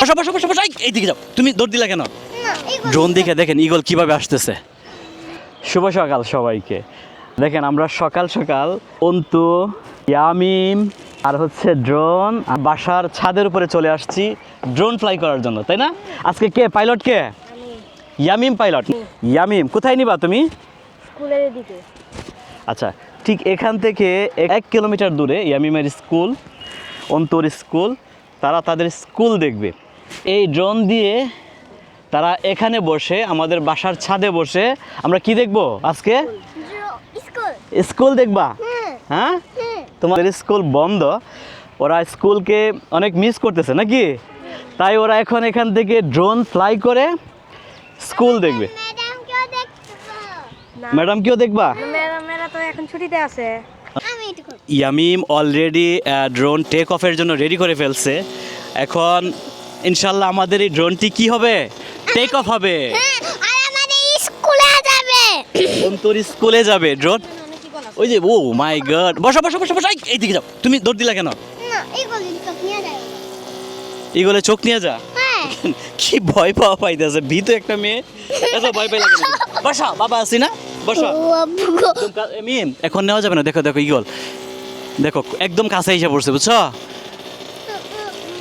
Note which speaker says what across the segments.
Speaker 1: বসো বসো বসো বসো এইদিকে যাও। তুমি দৌড় দিলা কেন? ড্রোন দেখে দেখেন ইগল কীভাবে আসতেছে। শুভ সকাল সবাইকে। দেখেন আমরা সকাল সকাল অন্তু ইয়ামিম আর হচ্ছে ড্রোন বাসার ছাদের উপরে চলে আসছি ড্রোন ফ্লাই করার জন্য তাই না? আজকে কে? পাইলট কে? ইয়ামিম পাইলট। ইয়ামিম কোথায় নিবা তুমি?
Speaker 2: স্কুলের দিকে
Speaker 1: আচ্ছা ঠিক এখান থেকে এক কিলোমিটার দূরে ইয়ামিমের স্কুল অন্তর স্কুল তারা তাদের স্কুল দেখবে। এই ড্রোন দিয়ে তারা এখানে বসে আমাদের বাসার ছাদে বসে। আমরা কি দেখব আজকে?
Speaker 2: স্কুল।
Speaker 1: স্কুল দেখবা? হ্যাঁ? তোমাদের স্কুল বন্ধ। ওরা স্কুলকে অনেক মিস করতেছে নাকি? তাই ওরা এখন এখান থেকে ড্রোন ফ্লাই করে স্কুল দেখবে।
Speaker 2: ম্যাডাম কেউ দেখতে
Speaker 1: ম্যাডাম কেউ দেখবা?
Speaker 3: মেরা মেরা তো এখন ছুটিতে আছে।
Speaker 2: আমি এটা করি
Speaker 1: ইয়ামিম অলরেডি ড্রোন টেক অফের জন্য রেডি করে ফেলছে। এখন ইনশাল্লাহ আমাদের এই ড্রোনটি কি হবে? টেক অফ হবে।
Speaker 2: হ্যাঁ স্কুলে যাবে।
Speaker 1: তোর স্কুলে যাবে ড্রোন? ওই যে ও মাই গড বসো বসো বসো বসো। এই, এইদিকে যাও। তুমি দৌড় দিলা কেন?
Speaker 2: এগুলো
Speaker 1: চোখ নিয়ে যা।
Speaker 2: হ্যাঁ।
Speaker 1: কি ভয় পাওয়া পাইতেছে ভীত একটা মেয়ে। এত ভয় পাই লাগে? বসা বাবা আছি না? বসা। মিম এখন নেওয়া যাবে না। দেখো দেখো ইগল। দেখো একদম কাছে এসে পড়ছে বুঝছ?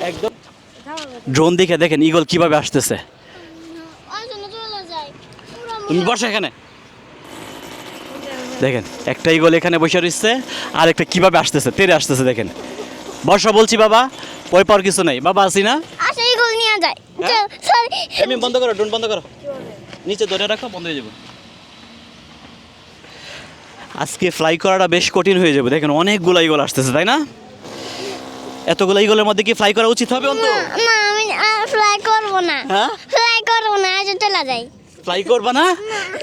Speaker 1: একদম ড্রোন দেখে দেখেন ইগল কীভাবে আসতেছে।
Speaker 2: পুরো
Speaker 1: তুমি বসো এখানে। দেখেন একটা ইগল এখানে বসে রয়েছে আর একটা কীভাবে আসতেছে তেরে আসতেছে দেখেন। বর্ষা বলছি বাবা ভয় পাওয়ার কিছু নেই। বাবা আসি না?
Speaker 2: আসে এগুলো নিয়ে যায়
Speaker 1: হ্যাঁ? এমনি বন্ধ করো ড্রোন বন্ধ করো। নিচে ধরে রাখো বন্ধ হয়ে যাবে। আজকে ফ্লাই করাটা বেশ কঠিন হয়ে যাবে। দেখেন অনেকগুলো ইগল আসতেছে তাই না? এতগুলো ইগলের মধ্যে কি ফ্লাই করা উচিত হবে অন্ত?
Speaker 2: না আমি ফ্লাই করব না।
Speaker 1: হ্যাঁ?
Speaker 2: ফ্লাই করব না আজ চলে যাই।
Speaker 1: ফ্লাই করবা না?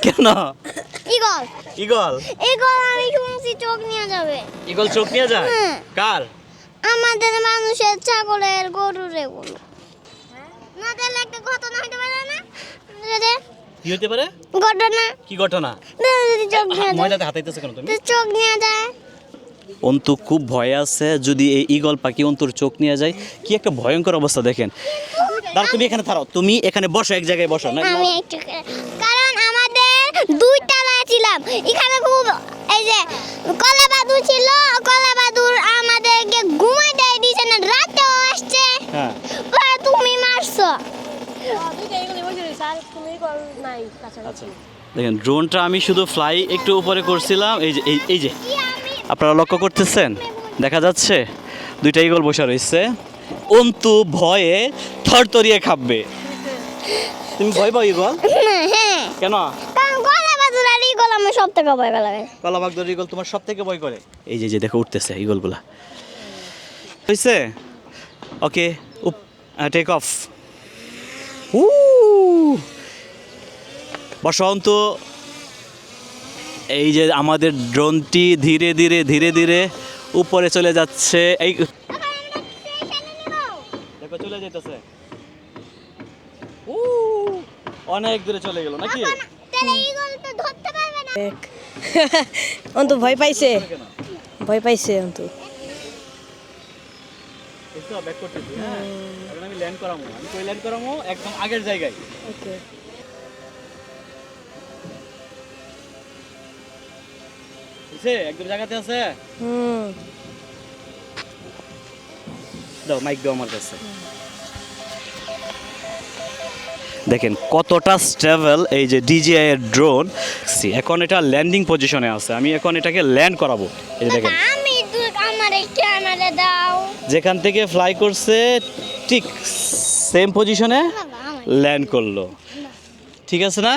Speaker 1: কেন?
Speaker 2: ইগল
Speaker 1: ইগল
Speaker 2: ইগল আমি শুনছি চোখ নিয়ে যাবে।
Speaker 1: ইগল চোখ নিয়ে যায়?
Speaker 2: হ্যাঁ।
Speaker 1: কার?
Speaker 2: আমাদের মানুষের ছাগলের গরুর এগুলো না তাহলে একটা ঘটনা হতে পারে না?
Speaker 1: কি হতে পারে?
Speaker 2: ঘটনা।
Speaker 1: কি ঘটনা?
Speaker 2: যদি চোখ নিয়ে যায়।
Speaker 1: ময়দাতে হাতাইতেছে কেন তুমি?
Speaker 2: চোখ নিয়ে যায়।
Speaker 1: অন্তু খুব ভয় আছে যদি এই ইগল পাখি অন্তুর চোখ নিয়ে যায় কি একটা ভয়ঙ্কর অবস্থা দেখেন। দাঁড়া তুমি এখানে থারো তুমি এখানে বসো এক জায়গায় বসো না
Speaker 2: আমি একটু কারণ আমাদের দুই তলায় ছিলাম। এখানে খুব এই যে কলা বাদুর ছিল কলা বাদুর আমাদেরকে ঘুমাই দেয় দিয়েছে না রাতেও আসছে।
Speaker 1: হ্যাঁ।
Speaker 2: তুমি মারছো।
Speaker 3: দুইটা নাই কাছাকাছি
Speaker 1: দেখেন ড্রোনটা আমি শুধু ফ্লাই একটু উপরে করছিলাম এই যে এই এই যে। আপনারা লক্ষ্য করতেছেন? দেখা যাচ্ছে দুইটা ইগল বসে রয়েছে। অন্তু ভয়ে থরথরিয়ে খাববে তুমি ভয় পাও ইগল
Speaker 2: হ্যাঁ।
Speaker 1: কেন?
Speaker 2: কলা ইগল সব থেকে ভয়
Speaker 1: ইগল তোমার সব থেকে ভয় করে। এই যে যে দেখো উঠতেছে ইগলগুলা হয়েছে ওকে টেক অফ বসন্ত এই যে আমাদের ড্রোনটি ধীরে ধীরে ধীরে ধীরে উপরে চলে যাচ্ছে। এই দেখো চলে যেতেছে। অনেক দূরে চলে গেল নাকি?
Speaker 2: তাহলে ইগল তো ধরতে পারবে না।
Speaker 3: অন্তু ভয় পাইছে। ভয় পাইছে অন্তু।
Speaker 1: ব্যাক করতেছি হ্যাঁ। আমি ল্যান্ড করামো। আমি কই ল্যান্ড করামো? একদম আগের জায়গায়।
Speaker 3: ওকে।
Speaker 1: বুঝছে একদম জায়গাতে আছে?
Speaker 3: হুম।
Speaker 1: দাও মাইক দাও আমার কাছে। দেখেন কতটা স্টেবল এই যে ডিজিআই এর ড্রোন এখন এটা ল্যান্ডিং পজিশনে আছে। আমি এখন এটাকে ল্যান্ড করাবো। এই দেখেন। যেখান থেকে ফ্লাই করছে ঠিক সেম পজিশনে ল্যান্ড করল। ঠিক আছে না?